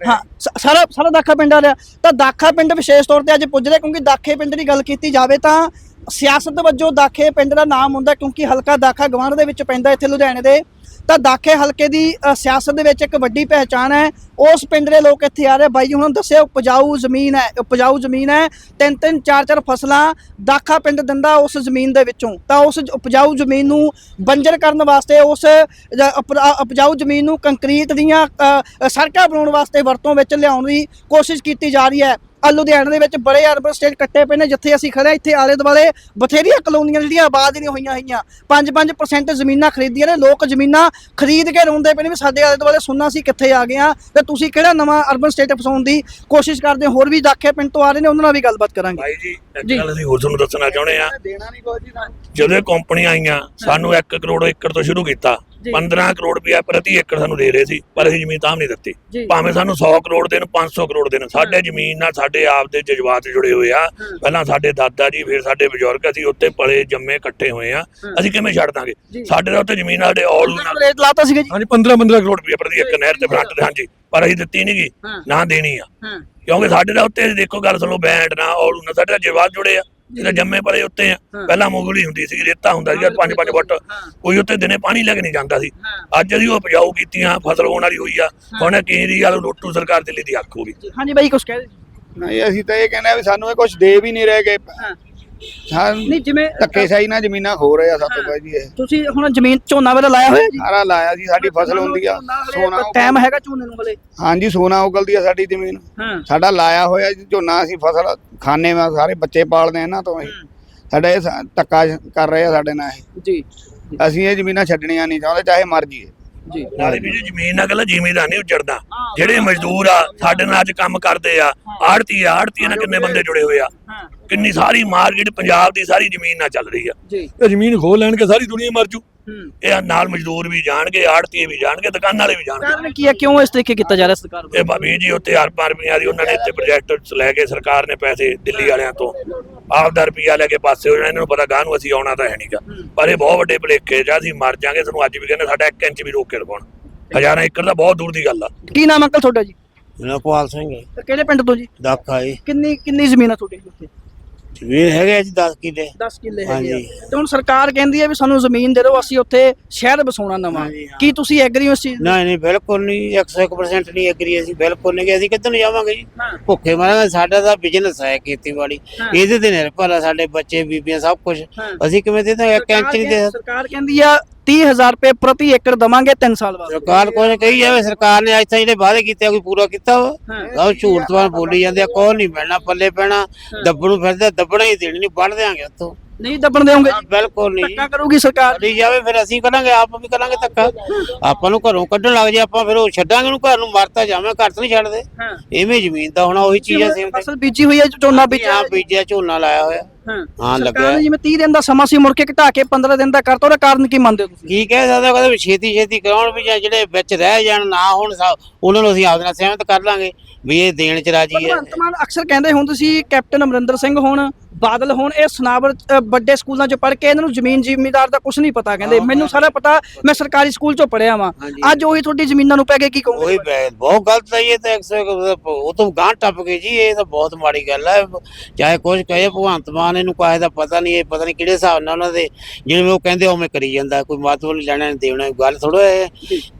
ਹਾਂ ਸਾਰਾ ਸਾਰਾ ਦਾਖਾ ਪਿੰਡ ਆ ਰਿਹਾ। ਤਾਂ ਦਾਖਾ ਪਿੰਡ ਵਿਸ਼ੇਸ਼ ਤੌਰ ਤੇ ਅੱਜ ਪੁੱਜ ਰਿਹਾ ਕਿਉਂਕਿ ਦਾਖੇ ਪਿੰਡ ਦੀ ਗੱਲ ਕੀਤੀ ਜਾਵੇ ਤਾਂ ਸਿਆਸਤ ਵਜੋਂ ਦਾਖੇ ਪਿੰਡ ਦਾ ਨਾਮ ਹੁੰਦਾ ਕਿਉਂਕਿ ਹਲਕਾ ਦਾਖਾ ਗਵਾਂਢ ਦੇ ਵਿੱਚ ਪੈਂਦਾ ਇੱਥੇ ਲੁਧਿਆਣੇ ਦੇ। ਤਾਂ ਦਾਖੇ ਹਲਕੇ ਦੀ ਸਿਆਸਤ ਦੇ ਵਿੱਚ ਇੱਕ ਵੱਡੀ ਪਹਿਚਾਣ ਹੈ। ਉਸ ਪਿੰਡ ਦੇ ਲੋਕ ਇੱਥੇ ਆ ਰਹੇ ਬਾਈ ਜੀ, ਹੁਣ ਦੱਸਿਆ ਉਪਜਾਊ ਜ਼ਮੀਨ ਹੈ, ਉਪਜਾਊ ਜ਼ਮੀਨ ਹੈ। ਤਿੰਨ ਤਿੰਨ, ਚਾਰ ਚਾਰ ਫਸਲਾਂ ਦਾਖਾ ਪਿੰਡ ਦਿੰਦਾ ਉਸ ਜ਼ਮੀਨ ਦੇ ਵਿੱਚੋਂ। ਤਾਂ ਉਸ ਉਪਜਾਊ ਜ਼ਮੀਨ ਨੂੰ ਬੰਜਰ ਕਰਨ ਵਾਸਤੇ ਉਸ ਉਪਜਾਊ ਜ਼ਮੀਨ ਨੂੰ ਕੰਕਰੀਟ ਦੀਆਂ ਸੜਕਾਂ ਬਣਾਉਣ ਵਾਸਤੇ ਵਰਤੋਂ ਵਿੱਚ ਲਿਆਉਣ ਦੀ ਕੋਸ਼ਿਸ਼ ਕੀਤੀ ਜਾ ਰਹੀ ਹੈ। ਆ ਲੁਧਿਆਣਾ ਦੇ ਵਿੱਚ ਬੜੇ ਅਰਬਨ ਸਟੇਟ ਕੱਟੇ ਪਏ ਨੇ ਜਿੱਥੇ ਅਸੀਂ ਖੜੇ ਇੱਥੇ ਆਲੇ ਦੁਆਲੇ ਬਥੇਰੀਆਂ ਕਲੋਨੀਆਂ ਜਿਹੜੀਆਂ ਆਬਾਦ ਨਹੀਂ ਹੋਈਆਂ ਹੋਈਆਂ 5-5% ਜ਼ਮੀਨਾਂ ਖਰੀਦੀਆਂ ਨੇ ਲੋਕ ਜ਼ਮੀਨਾਂ ਖਰੀਦ ਕੇ ਰੋਂਦੇ ਪਏ ਨੇ ਵੀ ਸਾਡੇ ਆਲੇ ਦੁਆਲੇ ਸੁਣਨਾ ਸੀ ਕਿੱਥੇ ਆ ਗਏ ਆ ਤੇ ਤੁਸੀਂ ਕਿਹੜਾ ਨਵਾਂ ਅਰਬਨ ਸਟੇਟ ਫਸਾਉਣ ਦੀ ਕੋਸ਼ਿਸ਼ ਕਰਦੇ ਹੋ? ਹੋਰ ਵੀ ਦਾਖੇ ਪਿੰਡ ਤੋਂ ਆ ਰਹੇ ਨੇ ਉਹਨਾਂ ਨਾਲ ਵੀ ਗੱਲਬਾਤ ਕਰਾਂਗੇ। ਭਾਈ ਜੀ ਇੱਕ ਜੀ। ਗੱਲ ਅਸੀਂ ਹੋਰ ਤੁਹਾਨੂੰ ਦੱਸਣਾ ਚਾਹੁੰਦੇ ਆ ਜਦੋਂ ਕੰਪਨੀਆਂ ਆਈਆਂ ਸਾਨੂੰ 1 ਕਰੋੜ ਏਕੜ ਤੋਂ ਸ਼ੁਰੂ ਕੀਤਾ। 15 ਕਰੋੜ ਰੁਪਇਆ ਪ੍ਰਤੀ ਏਕੜ ਸਾਨੂੰ ਦੇ ਰਹੇ ਸੀ ਪਰ ਅਸੀਂ ਜ਼ਮੀਨ ਤਾਂ ਵੀ ਨਹੀਂ ਦਿੱਤੀ। ਭਾਵੇਂ ਸਾਨੂੰ 100 ਕਰੋੜ ਦੇਣ 500 ਕਰੋੜ ਦੇਣ ਸਾਡੇ ਜ਼ਮੀਨ ਨਾਲ ਸਾਡੇ ਆਪ ਦੇ ਜਜ਼ਬਾਤ ਜੁੜੇ ਹੋਏ ਆ। ਪਹਿਲਾਂ ਸਾਡੇ ਦਾਦਾ ਜੀ ਫਿਰ ਸਾਡੇ ਬਜ਼ੁਰਗ ਅਸੀਂ ਉੱਤੇ ਪਲੇ ਜੰਮੇ ਇਕੱਠੇ ਹੋਏ ਆ। ਅਸੀਂ ਕਿਵੇਂ ਛੱਡ ਦਾਂਗੇ। ਸਾਡੇ ਦਾ ਉੱਤੇ ਜ਼ਮੀਨ ਸਾਡੇ ਔਲ ਨਾਲ ਰੇਟ ਲਾਤਾ ਸੀਗਾ ਜੀ। ਹਾਂਜੀ 15 15 ਕਰੋੜ ਰੁਪਇਆ ਪ੍ਰਤੀ ਏਕੜ ਨਹਿਰ ਤੇ ਫਰੰਟ ਤੇ ਹਾਂਜੀ। ਪਰ ਅਸੀਂ ਦਿੱਤੀ ਨਹੀਂ ਗਈ ਨਾ ਦੇਣੀ ਆ। ਕਿਉਂਕਿ ਸਾਡੇ ਦਾ ਉੱਤੇ ਦੇਖੋ ਗੱਲ ਸੁਣੋ ਬੈਂਡ ਨਾ ਔਲ ਨਾ ਸਾਡੇ ਦਾ ਜਜ਼ਬਾਤ ਜੁੜੇ ਆ। ਇਹਦਾ ਜੰਮੇ ਪਲੇ ਉੱਤੇ ਆ। ਪਹਿਲਾਂ ਮੁਗਲੀ ਹੁੰਦੀ ਸੀ ਰੇਤਾ ਹੁੰਦਾ ਸੀ 5-5 ਫੁੱਟ। ਹਾਂ। ਕੋਈ ਉੱਤੇ ਦਿਨੇ ਪਾਣੀ ਲੈ ਕੇ ਨਹੀਂ ਜਾਂਦਾ ਸੀ। ਅੱਜ ਅਸੀਂ ਉਹ ਉਪਜਾਊ ਕੀਤੀਆਂ ਫਸਲ ਹੋਣ ਵਾਲੀ ਹੋਈ ਆ। ਹੁਣ ਕੇਂਦਰੀ ਵਾਲ ਰੋਟੂ ਸਰਕਾਰ ਦਿੱਲੀ ਦੀ ਅੱਖ ਹੋ ਗਈ। ਹਾਂਜੀ ਬਾਈ ਕੁਝ ਕਹਿ। ਨਹੀਂ ਅਸੀਂ ਤਾਂ ਇਹ ਕਹਿੰਦੇ ਆ ਵੀ ਸਾਨੂੰ ਇਹ ਕੁਝ ਦੇ ਵੀ ਨਹੀਂ ਰਹੇ ਗਏ। ਹਾਂ ਹਾਂ ਨਹੀਂ ਜਿਵੇਂ ਧੱਕੇ ਸਾਈ ਨਾਲ ਜ਼ਮੀਨਾਂ ਖੋ ਰਹੇ ਆ ਪਹਿਲਾਂ ਜੀ ਇਹ। ਤੁਸੀਂ ਹੁਣ ਜ਼ਮੀਨ ਝੋਨਾ ਵੇਲੇ ਲਾਇਆ ਹੋਇਆ ਜੀ? ਸਾਰਾ ਲਾਇਆ ਸੀ ਸਾਡੀ ਫਸਲ ਹੁੰਦੀ ਆ। ਸੋਨਾ ਟਾਈਮ ਹੈਗਾ ਝੋਨੇ ਨੂੰ ਹਲੇ। ਹਾਂਜੀ ਸੋਨਾ ਉਗਲਦੀ ਆ ਸਾਡੀ ਜ਼ਮੀਨ। ਹਾਂ। ਸਾਡਾ ਲਾਇਆ ਹੋਇਆ ਜੀ ਝੋਨਾ ਅਸੀਂ ਫਸਲ ਖਾਣੇ ਵਾ ਸਾਰੇ ਬੱਚੇ ਪਾਲਦੇ ਆ ਇਹਨਾਂ ਤੋਂ ਅਸੀਂ। ਸਾਡਾ ਇਹ ਸ- ਧੱਕਾ ਕਰ ਰਹੇ ਆ ਸਾਡੇ ਨਾਲ ਇਹ। ਜੀ। ਅਸੀਂ ਇਹ ਜ਼ਮੀਨਾਂ ਛੱਡਣੀਆਂ ਨਹੀਂ ਚਾਹੁੰਦੇ ਚਾਹੇ ਮਰ ਜੀਏ ਜੀ। ਨਾਲੇ ਵੀ ਜੀ ਜ਼ਮੀਨ ਨਾਲ ਗੱਲਾਂ ਜ਼ਿਮੀਦਾਰ ਨਹੀਂ ਉਜੜਦਾ। ਹਾਂ। ਜਿਹੜੇ ਮਜ਼ਦੂਰ ਆ ਸਾਡੇ ਨਾਲ ਅੱਜ ਕੰਮ ਕਰਦੇ ਆ ਆੜਤੀ ਆੜਤੀ ਨਾਲ ਕਿੰਨੇ ਬੰਦੇ ਜੁੜੇ ਹੋਏ ਆ। ਹਾਂ। ਕਿੰਨੀ ਸਾਰੀ ਮਾਰਕੀਟ ਪੰਜਾਬ ਦੀ ਸਾਰੀ ਜ਼ਮੀਨ ਨਾਲ ਚੱਲ ਰਹੀ ਆ। ਜੀ। ਇਹ ਜ਼ਮੀਨ ਖੋ ਲੈਣ ਕੇ ਸਾਰੀ ਦੁਨੀਆ ਮਰ ਜੂ। ਇਹ ਨਾਲ ਮਜ਼ਦੂਰ ਵੀ ਜਾਣਗੇ ਆੜਤੀ ਵੀ ਜਾਣਗੇ ਦੁਕਾਨਾਂ ਵਾਲੇ ਵੀ ਜਾਣਗੇ। ਕਾਰਨ ਕੀ ਹੈ? ਕਿਉਂ ਇਸ ਤਰੀਕੇ ਕੀਤਾ ਜਾ ਰਿਹਾ ਸਰਕਾਰ ਇਹ ਭਾਬੀ ਜੀ ਉੱਤੇ ਹਰ ਪਾਰ ਰੁਪਈਆ ਦੀ ਉਹਨਾਂ ਨੇ ਇੱਥੇ ਪ੍ਰੋਜੈਕਟ ਲੈ ਕੇ ਸਰਕਾਰ ਨੇ ਪੈਸੇ ਦਿੱਲੀ ਵਾਲਿਆਂ ਤੋਂ। ਆਪਦਾ ਰੁਪਈਆ ਲੈ ਕੇ ਪਾਸੇ ਹੋ ਜਾਣਾ ਇਹਨਾਂ ਨੂੰ ਪਤਾ ਗਾਹ ਨੂੰ ਅਸੀਂ ਆਉਣਾ ਤਾਂ ਹੈ ਨਹੀਂਗਾ। ਪਰ ਇਹ ਬਹੁਤ ਵੱਡੇ ਭਲੇਖੇ ਜਾਂ ਅਸੀਂ ਮਰ ਜਾਾਂਗੇ ਸਾਨੂੰ ਅੱਜ ਵੀ ਕਹਿੰਦੇ ਸਾਡਾ 1 ਇੰਚ ਵੀ ਰੋਕ ਕੇ ਲਗਾਉਣ ਹਜ਼ਾਰਾਂ ਏਕੜ ਦਾ ਬਹੁਤ ਦੂਰ ਦੀ ਗੱਲ ਆ। ਕੀ ਨਾਮ ਅੰਕਲ ਤੁਹਾਡਾ ਜੀ? ਮੇਰਾ ਪਾਲ ਸਿੰਘ ਕਿਹੜੇ ਪਿੰਡ ਤੋਂ ਜੀ? ਦਾਖਾ ਜੀ। ਕਿੰਨੀ ਕਿੰਨੀ ਜ਼ਮੀਨ ਹੈ ਤੁਹਾਡੀ ਉੱਥੇ? ਜ਼ਮੀਨ ਹੈਗੇ ਜੀ 10 ਕਿੱਲੇ 10 ਕਿੱਲੇ ਹੈਗੇ ਆ ਹਾਂਜੀ। ਤੇ ਹੁਣ ਸਰਕਾਰ ਕਹਿੰਦੀ ਹੈ ਵੀ ਸਾਨੂੰ ਜ਼ਮੀਨ ਦੇ ਦਿਓ ਅਸੀਂ ਉੱਥੇ ਸ਼ਹਿਰ ਬਸਾਉਣਾ ਨਵਾਂ ਹਾਂਜੀ, ਹਾਂ। ਕੀ ਤੁਸੀਂ ਐਗਰੀ ਹੋ ਇਸ ਚੀਜ਼ ਨਹੀਂ ਨਹੀਂ ਬਿਲਕੁਲ ਨਹੀਂ 101% ਨਹੀਂ ਐਗਰੀ ਅਸੀਂ ਬਿਲਕੁਲ ਨਹੀਂ ਅਸੀਂ ਕਿੱਧਰ ਨੂੰ ਜਾਵਾਂਗੇ ਜੀ ਹਾਂ ਭੁੱਖੇ ਮਰਾਂਗੇ ਸਾਡਾ ਤਾਂ ਬਿਜ਼ਨਸ ਹੈ ਖੇਤੀਬਾੜੀ ਹਾਂ। ਇਹਦੇ ਤੇ ਨਿਰਭਰ ਆ ਸਾਡੇ ਬੱਚੇ ਬੀਬੀਆਂ ਸਭ ਕੁਝ ਹਾਂ। ਅਸੀਂ ਕਿਵੇਂ ਦੇ ਤਾਂ ਇੱਕ ਇੰਚ ਨਹੀਂ ਦੇ। ਸਰਕਾਰ ਕਹਿੰਦੀ ਆ 30000 ਰੁਪਏ ਪ੍ਰਤੀ ਏਕੜ ਦਵਾਂਗੇ 3 ਸਾਲ ਬਾਅਦ ਸਰਕਾਰ ਕੋਈ ਕਹੀ ਜਾਵੇ ਸਰਕਾਰ ਨੇ ਅੱਜ ਤਾਈਂ ਜਿਹੜੇ ਵਾਅਦੇ ਕੀਤੇ ਆ, ਕੋਈ ਪੂਰਾ ਕੀਤਾ ਵਾ। ਉਹ ਝੂਠ ਤੋਂ ਬੋਲੀ ਜਾਂਦੇ ਆ ਕੋਈ ਨਹੀਂ ਮਿਲਣਾ ਪੱਲੇ ਪੈਣਾ ਦੱਬਣ ਨੂੰ ਫਿਰਦੇ ਦੱਬਣਾ ਹੀ ਦੇਣੀ ਨਹੀਂ ਵੱਢ ਦਿਆਂਗੇ ਉੱਥੋਂ। ਨਹੀਂ ਦੱਬਣ ਦੇਵੋਗੇ? ਬਿਲਕੁਲ ਨਹੀਂ। ਧੱਕਾ ਕਰੂਗੀ ਸਰਕਾਰ। ਕਰੀ ਜਾਵੇ ਫਿਰ ਅਸੀਂ ਕਰਾਂਗੇ ਆਪ ਵੀ ਕਰਾਂਗੇ ਧੱਕਾ। ਆਪਾਂ ਨੂੰ ਘਰੋਂ ਕੱਢਣ ਲੱਗ ਜੇ ਆਪਾਂ ਫਿਰ ਉਹ ਛੱਡਾਂਗੇ ਉਹਨੂੰ ਘਰ ਨੂੰ ਮਰਤਾ ਜਾਵਾਂ ਘਰ ਤੋਂ ਨਹੀਂ ਛੱਡਦੇ। ਹਾਂ। ਐਵੇਂ ਜ਼ਮੀਨ ਦਾ ਹੋਣਾ ਉਹੀ ਚੀਜ਼ ਆ ਸੇਮ ਤੇ ਫਸਲ ਬੀਜੀ ਹੋਈ ਹੈ ਝੋਨਾ ਬੀਜਿਆ ਆ ਬੀਜਿਆ ਝੋਨਾ ਲਾਇਆ ਹੋਇਆ। ਹਾਂ। ਹਾਂ ਸਰਕਾਰ ਲੱਗਿਆ। ਨੇ ਜਿਵੇਂ 30 ਦਿਨ ਦਾ ਸਮਾਂ ਸੀ ਮੁੜ ਕੇ ਘਟਾ ਕੇ 15 ਦਿਨ ਦਾ ਕਰਤਾ ਉਹਦਾ ਕਾਰਨ ਕੀ ਮੰਨਦੇ ਹੋ ਤੁਸੀਂ? ਕੀ ਕਹਿ ਸਕਦਾ ਕਹਿੰਦੇ ਵੀ ਛੇਤੀ ਛੇਤੀ ਕਰਾਉਣ ਵੀ ਜਾਂ ਜਿਹੜੇ ਵਿੱਚ ਰਹਿ ਜਾਣ ਨਾ ਹੋਣ ਸਾ- ਉਹਨਾਂ ਨੂੰ ਅਸੀਂ ਆਪਦੇ ਨਾਲ ਸਹਿਮਤ ਕਰ ਲਾਂਗੇ ਵੀ ਇਹ ਦੇਣ ਚ ਰਾਜੀ ਹੈ। ਭਗਵੰਤ ਮਾਨ ਅਕਸਰ ਕਹਿੰਦੇ ਹੁੰਦੇ ਸੀ ਕੈਪਟਨ ਅਮਰਿੰਦਰ ਸਿੰਘ ਹੋਣ ਬਾਦਲ ਹੋਣ ਇਹ ਸੁਨਾਵਰ ਵੱਡੇ ਸਕੂਲਾਂ 'ਚ ਪੜ੍ਹ ਕੇ ਇਹਨਾਂ ਨੂੰ ਜ਼ਮੀਨ ਜ਼ਿਮੀਦਾਰ ਦਾ ਕੁਝ ਨਹੀਂ ਪਤਾ ਕਹਿੰਦੇ। ਮੈਨੂੰ ਸਾਰਾ ਪਤਾ ਮੈਂ ਸਰਕਾਰੀ ਸਕੂਲ 'ਚੋਂ ਪੜ੍ਹਿਆ ਵਾਂ। ਅੱਜ ਉਹੀ ਤੁਹਾਡੀ ਜ਼ਮੀਨਾਂ ਨੂੰ ਪੈ ਗਏ ਕੀ ਕਹੋਗੇ? ਉਹੀ ਬਹੁਤ ਗਲਤ ਹੈ ਇਹ ਤਾਂ 100 ਉਹ ਤੋਂ ਗਾਂ ਟੱਪ ਗਈ ਜੀ ਇਹ ਤਾਂ ਬਹੁਤ ਮਾੜੀ ਗੱਲ ਹੈ। ਚਾਹੇ ਕੁਝ ਕਹੇ ਭਗਵੰਤ ਮਾਨ ਇਹਨੂੰ ਕਾਹੇ ਦਾ ਪਤਾ ਨਹੀਂ ਇਹ ਪਤਾ ਨਹੀਂ ਕਿਹੜੇ ਹਿਸਾਬ ਨਾਲ ਉਹਨਾਂ ਦੇ ਜਿਵੇਂ ਉਹ ਕਹਿੰਦੇ ਉਵੇਂ ਕਰੀ ਜਾਂਦਾ ਕੋਈ ਮਤਲਬ ਨਹੀਂ ਲੈਣਾ ਨਹੀਂ ਦੇਣਾ ਗੱਲ ਥੋੜਾ ਹੈ।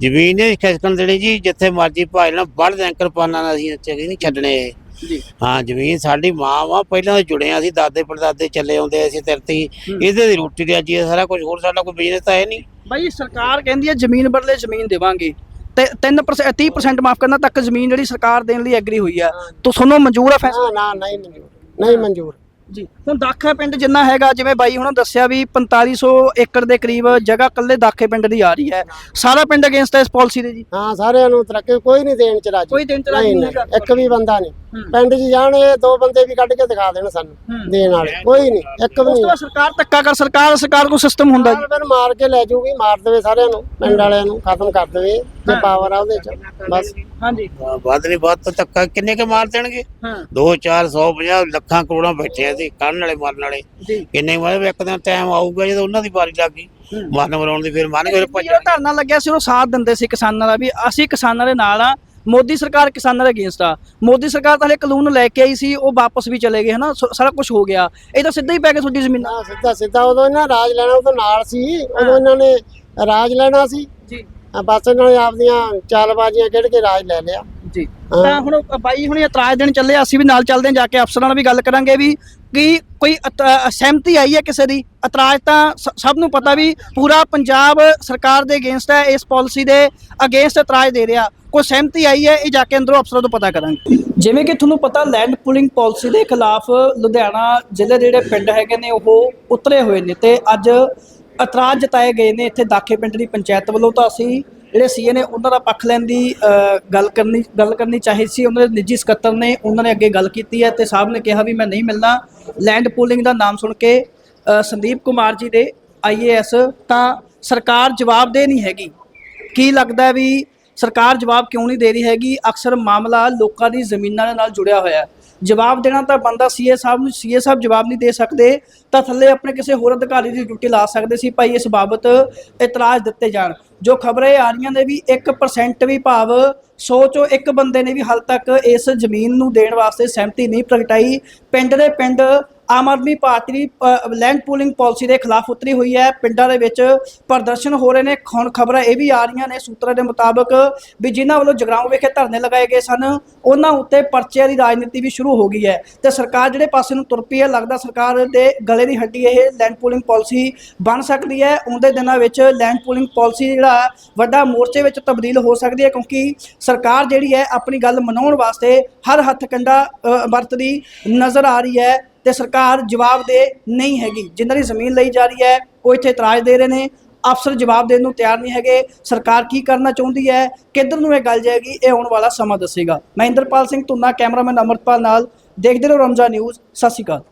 ਜ਼ਮੀਨ ਨੇ ਖਿਸਕਣ ਦੇਣੀ ਜੀ ਜਿੱਥੇ ਮਰਜ਼ੀ ਭਾਜ ਨਾਲ ਵੱਢ ਦਿਆਂ ਕਿਰਪਾਨਾਂ ਨਾਲ ਅਸੀਂ ਚੰਗੀ ਨਹੀਂ ਛੱਡਣੇ। ਇਹ ਜੀ। ਹਾਂ ਜ਼ਮੀਨ ਸਾਡੀ ਮਾਂ ਵਾ ਪਹਿਲਾਂ ਤੋਂ ਜੁੜੇ ਅਸੀਂ ਦਾਦੇ ਪੜਦਾਦੇ ਚੱਲੇ ਆਉਂਦੇ ਅਸੀਂ ਤਰਤੀ ਇਹਦੇ ਦੀ ਰੋਟੀ ਦੇ ਅੱਜ ਸਾਰਾ ਕੁਝ ਹੋਰ ਸਾਡਾ ਕੋਈ ਬਿਜ਼ਨਸ ਤਾਂ ਹੈ ਨਹੀਂ। ਬਾਈ ਸਰਕਾਰ ਕਹਿੰਦੀ ਹੈ ਜ਼ਮੀਨ ਬਦਲੇ ਜ਼ਮੀਨ ਦੇਵਾਂਗੇ। ਤੇ 3% 30% ਮਾਫ ਕਰਨਾ ਤੱਕ ਜ਼ਮੀਨ ਜਿਹੜੀ ਸਰਕਾਰ ਦੇਣ ਲਈ ਐਗਰੀ ਹੋਈ ਆ। ਤੋ ਤੁਹਾਨੂੰ ਮਨਜ਼ੂਰ ਆ ਫੈਸਲਾ? ਨਾ ਨਹੀਂ ਮਨਜ਼ੂਰ ਨਹੀਂ ਮਨਜ਼ੂਰ। ਜੀ। ਹੁਣ ਦਾਖਾ ਪਿੰਡ ਜਿੰਨਾ ਹੈਗਾ ਜਿਵੇਂ ਬਾਈ ਹੁਣਾਂ ਦੱਸਿਆ ਵੀ 4500 ਏਕੜ ਦੇ ਕਰੀਬ ਜਗ੍ਹਾ ਕੱਲੇ ਦਾਖੇ ਪਿੰਡ ਦੀ ਆ ਰਹੀ ਹੈ। ਸਾਰਾ ਪਿੰਡ ਅਗੇਂਸਟ ਹੈ ਇਸ ਪਾਲਿਸੀ ਦੇ ਜੀ? ਹਾਂ ਸਾਰਿਆਂ ਨੂੰ ਤਰੱਕੀ ਕੋਈ ਨਹੀਂ ਦੇਣ ਚ ਰਾਜੀ। ਕੋਈ ਦੇਣ ਚ ਰਾਜੀ ਨਹੀਂ, ਹੈਗਾ। ਇੱਕ ਵੀ ਬੰਦਾ ਨਹੀਂ। ਪਿੰਡ 'ਚ ਜਾਣ ਇਹ ਦੋ ਬੰਦੇ ਵੀ ਕੱਢ ਕੇ ਦਿਖਾ ਦੇਣ ਸਾਨੂੰ ਦੇਣ ਵਾਲੇ। ਕੋਈ ਨਹੀਂ ਇੱਕ ਵੀ ਉਸ ਤੋਂ ਨਹੀਂ। ਬਾਅਦ ਸਰਕਾਰ ਧੱਕਾ ਕਰ ਸਰਕਾਰ ਸਰਕਾਰ ਕੋ ਸਿਸਟਮ ਹੁੰਦਾ ਜੀ। ਫਿਰ ਮਾਰ ਕੇ ਲੈ ਜਾਊਗੀ ਮਾਰ ਦੇਵੇ ਸਾਰਿਆਂ ਨੂੰ ਪਿੰਡ ਵਾਲਿਆਂ ਨੂੰ ਖਤਮ ਕਰ ਦੇਵੇ। ਜੇ ਪਾਵਰ ਆ ਉਹਦੇ ਚ ਬਸ। ਹਾਂਜੀ। ਹਾਂ, ਵੱਧ ਨਹੀਂ ਵੱਧ ਤੋਂ ਧੱਕਾ ਕਿੰਨੇ ਕੇ ਮਾਰ ਦੇਣਗੇ? ਹਾਂ। 2 4 100 50 ਲੱਖਾਂ ਕਰੋੜਾਂ ਬੈਠੇ ਆ ਸੀ ਕਰਨ ਵਾਲੇ ਮਰਨ ਵਾਲੇ। ਜੀ। ਕਿੰਨੇ ਮਾਰੇ ਇੱਕ ਦਿਨ ਟਾਈਮ ਆਊਗਾ ਜਦੋਂ ਉਹਨਾਂ ਦੀ ਵਾਰੀ ਲੱਗ ਗਈ। ਮਰਨ ਮਰਾਉਣ ਦੀ ਫਿਰ ਮੰਨ ਗਏ ਜਿਹੜਾ ਧਰਨਾ ਲੱਗਿਆ ਸੀ ਉਹ ਸਾਥ ਦਿੰਦੇ ਸੀ ਕਿਸਾਨਾਂ ਦਾ ਵੀ ਅਸੀਂ ਕਿਸਾਨਾਂ ਦੇ ਨਾਲ ਆ। ਮੋਦੀ ਸਰਕਾਰ ਕਿਸਾਨਾਂ ਦੇ ਅਗੇਂਸਟ ਆ। ਮੋਦੀ ਸਰਕਾਰ ਤਾਂ ਹਲੇ ਕਾਨੂੰਨ ਲੈ ਕੇ ਆਈ ਸੀ ਉਹ ਵਾਪਸ ਵੀ ਚਲੇ ਗਏ ਹਨਾ? ਸ- ਸਾਰਾ ਕੁਝ ਹੋ ਗਿਆ। ਇਹ ਤਾਂ ਸਿੱਧਾ ਹੀ ਪੈ ਗਿਆ ਤੁਹਾਡੀ ਜ਼ਮੀਨਾਂ। ਨਾ ਸਿੱਧਾ ਸਿੱਧਾ ਉਦੋਂ ਇਹਨਾਂ ਰਾਜ ਲੈਣਾ ਉਦੋਂ ਨਾਲ ਸੀ। ਉਦੋਂ ਇਹਨਾਂ ਨੇ ਰਾਜ ਲੈਣਾ ਸੀ। ਬਸ ਇਹਨਾਂ ਨੇ ਆਪਦੀਆਂ ਚਾਲਬਾਜ਼ੀਆਂ ਖੇਡ ਕੇ ਰਾਜ ਲੈ ਲਿਆ। ਜੀ। ਤਾਂ ਹੁਣ ਬਾਈ ਹੁਣੇ ਇਤਰਾਜ਼ ਦੇਣ ਚੱਲੇ ਅਸੀਂ ਵੀ ਨਾਲ ਚੱਲਦੇ ਹਾਂ ਜਾ ਕੇ ਅਫਸਰਾਂ ਨਾਲ ਵੀ ਗੱਲ ਕਰਾਂਗੇ ਵੀ ਕਿ ਕੋਈ ਸਹਿਮਤੀ ਆਈ ਹੈ ਕਿਸੇ ਦੀ? ਇਤਰਾਜ਼ ਤਾਂ ਸਭ ਨੂੰ ਪਤਾ ਵੀ ਪੂਰਾ ਪੰਜਾਬ ਸਰਕਾਰ ਦੇ ਅਗੇਂਸਟ ਹੈ ਇਸ ਪਾਲਿਸੀ ਦੇ ਅਗੇਂਸਟ ਇਤਰਾਜ਼ ਦੇ ਰਿਹਾ। ਕੋਈ ਸਹਿਮਤੀ ਆਈ ਹੈ ਇਹ ਜਾ ਕੇ ਅੰਦਰੋਂ ਅਫਸਰਾਂ ਤੋਂ ਪਤਾ ਕਰਾਂਗੇ। ਜਿਵੇਂ ਕਿ ਤੁਹਾਨੂੰ ਪਤਾ ਲੈਂਡ ਪੁਲਿੰਗ ਪਾਲਿਸੀ ਦੇ ਖਿਲਾਫ ਲੁਧਿਆਣਾ ਜ਼ਿਲ੍ਹੇ ਦੇ ਜਿਹੜੇ ਪਿੰਡ ਹੈਗੇ ਨੇ ਉਹ ਉਤਰੇ ਹੋਏ ਨੇ ਤੇ ਅੱਜ ਇਤਰਾਜ਼ ਜਤਾਏ ਗਏ ਨੇ ਇੱਥੇ ਦਾਖੇ ਪਿੰਡ ਦੀ ਪੰਚਾਇਤ ਵੱਲੋਂ ਤਾਂ ਅਸੀਂ ਜਿਹੜੇ ਸੀਏ ਨੇ ਉਹਨਾਂ ਦਾ ਪੱਖ ਲੈਣ ਦੀ ਗੱਲ ਕਰਨੀ ਗੱਲ ਕਰਨੀ ਚਾਹੀਦੀ ਸੀ। ਉਹਨਾਂ ਦੇ ਨਿੱਜੀ ਸਕੱਤਰ ਨੇ, ਉਹਨਾਂ ਨੇ ਅੱਗੇ ਗੱਲ ਕੀਤੀ ਹੈ ਤੇ ਸਾਹਿਬ ਨੇ ਕਿਹਾ ਵੀ ਮੈਂ ਨਹੀਂ ਮਿਲਣਾ। ਲੈਂਡ ਪੂਲਿੰਗ ਦਾ ਨਾਮ ਸੁਣ ਕੇ ਸੰਦੀਪ ਕੁਮਾਰ ਜੀ ਦੇ ਆਈਏਐਸ ਤਾਂ ਸਰਕਾਰ ਜਵਾਬ ਦੇ ਨਹੀਂ ਹੈਗੀ। ਕੀ ਲੱਗਦਾ ਵੀ ਸਰਕਾਰ ਜਵਾਬ ਕਿਉਂ ਨਹੀਂ ਦੇ ਰਹੀ ਹੈਗੀ? ਅਕਸਰ ਮਾਮਲਾ ਲੋਕਾਂ ਦੀ ਜ਼ਮੀਨਾਂ ਦੇ ਨਾਲ ਜੁੜਿਆ ਹੋਇਆ ਹੈ। ਜਵਾਬ ਦੇਣਾ ਤਾਂ ਬੰਦਾ ਸੀਏ ਸਾਹਿਬ ਨੂੰ ਸੀਏ ਸਾਹਿਬ ਜਵਾਬ ਨਹੀਂ ਦੇ ਸਕਦੇ, ਤਾਂ ਥੱਲੇ ਆਪਣੇ ਕਿਸੇ ਹੋਰ ਅਧਿਕਾਰੀ ਦੀ ਡਿਊਟੀ ਲਾ ਸਕਦੇ ਸੀ ਭਾਈ ਇਸ ਬਾਬਤ ਇਤਰਾਜ਼ ਦਿੱਤੇ ਜਾਣ। ਜੋ ਖਬਰਾਂ ਆ ਰਹੀਆਂ ਨੇ ਵੀ 1% ਵੀ ਭਾਵ 100 ਚੋਂ ਇੱਕ ਬੰਦੇ ਨੇ ਵੀ ਹਾਲ ਤੱਕ ਇਸ ਜ਼ਮੀਨ ਨੂੰ ਦੇਣ ਵਾਸਤੇ ਸਹਿਮਤੀ ਨਹੀਂ ਪ੍ਰਗਟਾਈ। ਪਿੰਡ ਦੇ ਪਿੰਡ ਆਮ ਆਦਮੀ ਪਾਰਟੀ ਦੀ ਲੈਂਡ ਪੂਲਿੰਗ ਪਾਲਿਸੀ ਦੇ ਖਿਲਾਫ ਉਤਰੀ ਹੋਈ ਹੈ। ਪਿੰਡਾਂ ਦੇ ਵਿੱਚ ਪ੍ਰਦਰਸ਼ਨ ਹੋ ਰਹੇ ਨੇ। ਹੁਣ ਖਬਰਾਂ ਇਹ ਵੀ ਆ ਰਹੀਆਂ ਨੇ ਸੂਤਰਾਂ ਦੇ ਮੁਤਾਬਕ ਵੀ ਜਿਨ੍ਹਾਂ ਵੱਲੋਂ ਜਗਰਾਉਂ ਵਿਖੇ ਧਰਨੇ ਲਗਾਏ ਗਏ ਸਨ, ਉਹਨਾਂ ਉੱਤੇ ਪਰਚਿਆਂ ਦੀ ਰਾਜਨੀਤੀ ਵੀ ਸ਼ੁਰੂ ਹੋ ਗਈ ਹੈ। ਤੇ ਸਰਕਾਰ ਜਿਹੜੇ ਪਾਸੇ ਨੂੰ ਤੁਰ ਪਈ ਹੈ, ਲੱਗਦਾ ਸਰਕਾਰ ਦੇ ਗਲੇ ਦੀ ਹੱਡੀ ਇਹ ਲੈਂਡ ਪੂਲਿੰਗ ਪਾਲਿਸੀ ਬਣ ਸਕਦੀ ਹੈ। ਆਉਂਦੇ ਦਿਨਾਂ ਵਿੱਚ ਲੈਂਡ ਪੂਲਿੰਗ ਪਾਲਿਸੀ ਜਿਹੜਾ ਵੱਡਾ ਮੋਰਚੇ ਵਿੱਚ ਤਬਦੀਲ ਹੋ ਸਕਦੀ ਹੈ, ਕਿਉਂਕਿ ਸਰਕਾਰ ਜਿਹੜੀ ਹੈ, ਆਪਣੀ ਗੱਲ ਮਨਾਉਣ ਵਾਸਤੇ ਹਰ ਹੱਥ ਕੰਡਾ ਵਰਤਦੀ ਨਜ਼ਰ ਆ ਰਹੀ ਹੈ। ਤੇ ਸਰਕਾਰ ਜਵਾਬ ਦੇ ਨਹੀਂ ਹੈਗੀ। ਜਿਨ੍ਹਾਂ ਦੀ ਜ਼ਮੀਨ ਲਈ ਜਾ ਰਹੀ ਹੈ, ਉਹ ਇੱਥੇ ਇਤਰਾਜ਼ ਦੇ ਰਹੇ ਨੇ। ਅਫਸਰ ਜਵਾਬ ਦੇਣ ਨੂੰ ਤਿਆਰ ਨਹੀਂ ਹੈਗੇ। ਸਰਕਾਰ ਕੀ ਕਰਨਾ ਚਾਹੁੰਦੀ ਹੈ? ਕਿੱਧਰ ਨੂੰ ਇਹ ਗੱਲ ਜਾਏਗੀ? ਇਹ ਆਉਣ ਵਾਲਾ ਸਮਾਂ ਦੱਸੇਗਾ। ਮੈਂ ਇੰਦਰਪਾਲ ਸਿੰਘ ਧੁੰਨਾ, ਕੈਮਰਾਮੈਨ ਅਮਰਪਾਲ ਨਾਲ। ਦੇਖਦੇ ਰਹੋ ਰਮਜ਼ਾ ਨਿਊਜ਼। ਸਤਿ ਸ਼੍ਰੀ ਅਕਾਲ।